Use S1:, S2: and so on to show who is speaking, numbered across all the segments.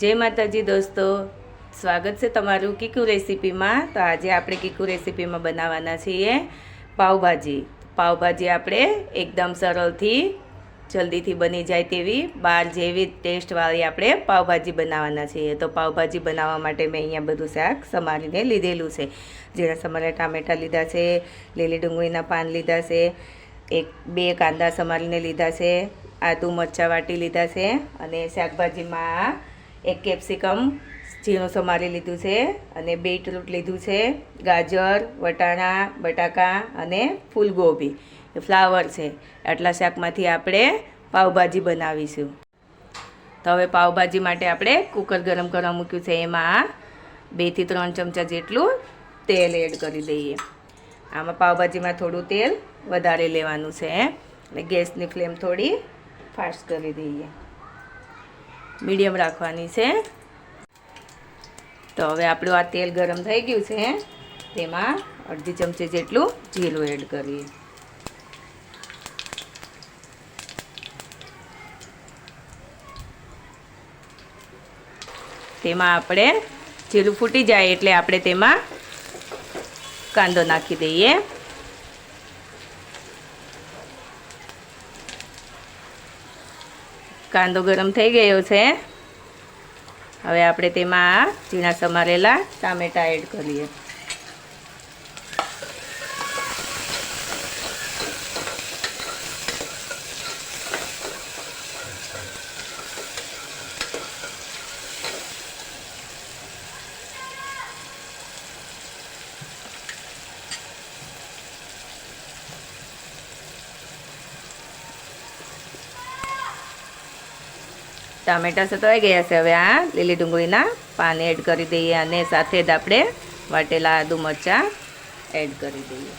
S1: જય માતાજી દોસ્તો. સ્વાગત છે તમારું કીકુ રેસીપીમાં. તો આજે આપણે કીકુ રેસીપીમાં બનાવવાના છીએ પાવભાજી પાવભાજી આપણે એકદમ સરળથી, જલ્દીથી બની જાય તેવી બહાર જેવી ટેસ્ટવાળી આપણે પાવભાજી બનાવવાના છીએ. તો પાવભાજી બનાવવા માટે મેં અહીંયા બધું શાક સમારીને લીધેલું છે. જેના સમારે ટામેટાં લીધા છે, લીલી ડુંગળીના પાન લીધા છે, એક, બે કાંદા સમારીને લીધા છે, આદુ મરચાં વાટી લીધા છે અને શાકભાજીમાં એક કેપ્સિકમ ઝીણું સમારી લીધું છે અને બીટરૂટ લીધું છે. ગાજર, વટાણા, બટાકા અને ફૂલગોબી ફ્લાવર છે. આટલા શાકમાંથી આપણે પાવભાજી બનાવીશું. તો હવે પાવભાજી માટે આપણે કુકર ગરમ કરવા મૂક્યું છે. એમાં બેથી ત્રણ ચમચા જેટલું તેલ એડ કરી દઈએ. આમાં પાવભાજીમાં થોડું તેલ વધારે લેવાનું છે. અને ગેસની ફ્લેમ થોડી ફાસ્ટ કરી દઈએ. મીડિયમ રાખવાની છે. તો હવે આપણું આ તેલ ગરમ થઈ ગયું છે. તેમાં અડધી ચમચી જેટલું જીરું એડ કરીએ. તેમાં આપણે જીરું ફૂટી જાય એટલે આપણે તેમાં કાંદો નાખી દઈએ. કાંદો ગરમ થઈ ગયો છે. હવે આપણે તેમાં ઝીણા સમારેલા ટામેટાં એડ કરીએ. ટામેટા સતવાઈ ગયા છે હવે આ લીલી ડુંગળીના પાન એડ કરી દઈએ અને સાથે જ આપણે વાટેલા આદુ મરચાં એડ કરી દઈએ.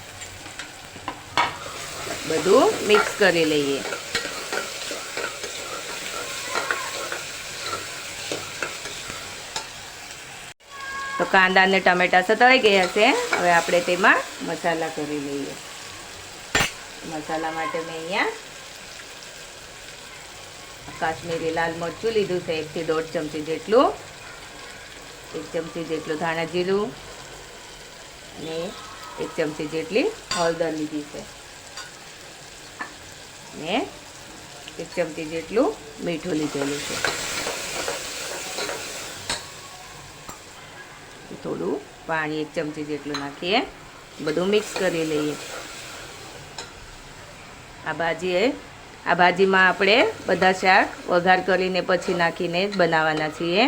S1: બધું મિક્સ કરી લઈએ. તો કાંદા અને ટમેટા સતવાઈ ગયા છે. હવે આપણે તેમાં મસાલા કરી લઈએ. મસાલા માટે મેં અહીંયા કાશ્મીરી લાલ મરચું લીધું છે, એકથી દોઢ ચમચી જેટલું. એક ચમચી જેટલું ધાણા જીરું. અને એક ચમચી જેટલી હળદર લીધી છે. ને એક ચમચી જેટલું મીઠું લીધેલું છે. થોડું પાણી એક ચમચી જેટલું નાખીએ. બધું મિક્સ કરી લઈએ. આ ભાજી આ ભાજીમાં આપણે બધા શાક વઘાર કરીને પછી નાખીને જ બનાવવાના છીએ.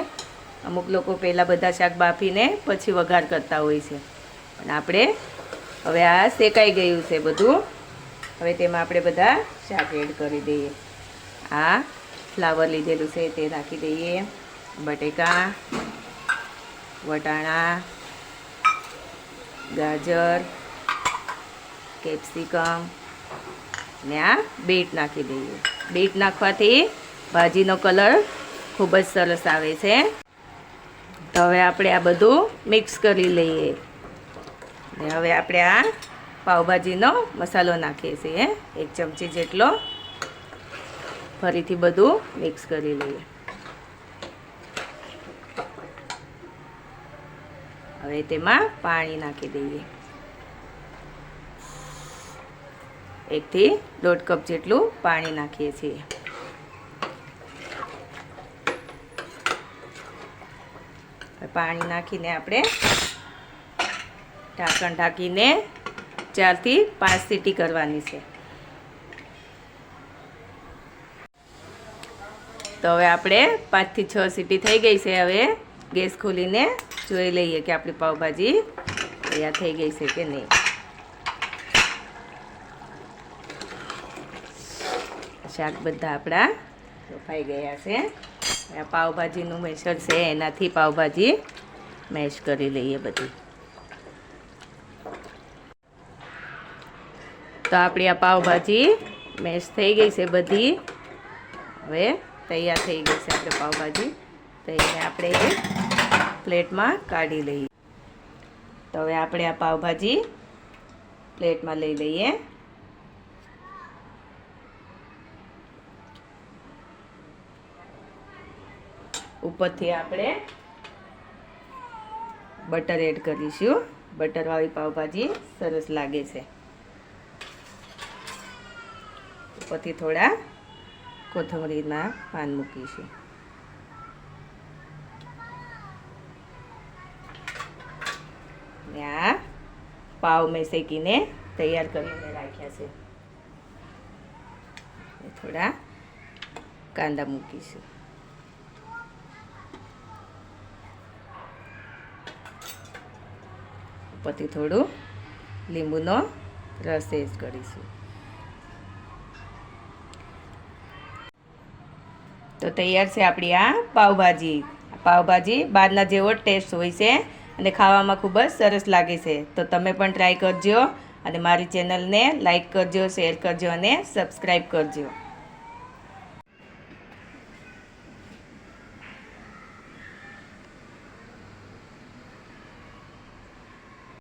S1: અમુક લોકો પહેલાં બધા શાક બાફીને પછી વઘાર કરતા હોય છે. પણ આપણે હવે આ શેકાઈ ગયું છે બધું. હવે તેમાં આપણે બધા શાક એડ કરી દઈએ. આ ફ્લાવર લીધેલું છે તે નાખી દઈએ. બટેકા, વટાણા, ગાજર, કેપ્સિકમ ને આ બીટ નાખી દઈએ. બીટ નાખવાથી ભાજીનો કલર ખૂબ જ સરસ આવે છે. તો હવે આપણે આ બધું મિક્સ કરી લઈએ. ને હવે આપણે આ પાવભાજીનો મસાલો નાખીએ છીએ. એક ચમચી જેટલો ફરીથી બધું મિક્સ કરી લઈએ. હવે તેમાં પાણી નાખી દઈએ. એકથી દોઢ કપ જેટલું પાણી નાખીએ છીએ. પાણી નાખીને આપણે ઢાંકણ ઢાંકીને ચારથી પાંચ સીટી કરવાની છે. તો હવે આપણે પાંચથી છ સીટી થઈ ગઈ છે હવે. ગેસ ખોલીને જોઈ લઈએ કે આપણી પાવભાજી તૈયાર થઈ ગઈ છે કે નહીં. શાક બધા આપણા બફાઈ ગયા છે. આ પાવભાજીનું મેસર છે, એનાથી પાવભાજી મેશ કરી લઈએ બધી. તો આપણી આ પાવભાજી મેશ થઈ ગઈ છે બધી. હવે તૈયાર થઈ ગઈ છે આપણે પાવભાજી. તો એને આપણે એ પ્લેટમાં કાઢી લઈએ. તો હવે આપણે આ પાવભાજી પ્લેટમાં લઈ લઈએ. ઉપરથી આપણે બટર એડ કરીશું. બટરવાળી પાવભાજી સરસ લાગે છે. ઉપરથી થોડા કોથમરીના પાન મૂકીશું. આ પાવ મેં શેકીને તૈયાર કરીને રાખ્યા છે. થોડા કાંદા મૂકીશું. પછી થોડું લીંબુનો રસ એડ કરીશું. તો તૈયાર છે આપણી આ પાવભાજી. પાવભાજી બહારના જેવો ટેસ્ટ હોય છે અને ખાવામાં ખૂબ જ સરસ લાગે છે. તો તમે પણ ટ્રાય કરજો અને મારી ચેનલને લાઈક કરજો, શેર કરજો અને સબસ્ક્રાઈબ કરજો.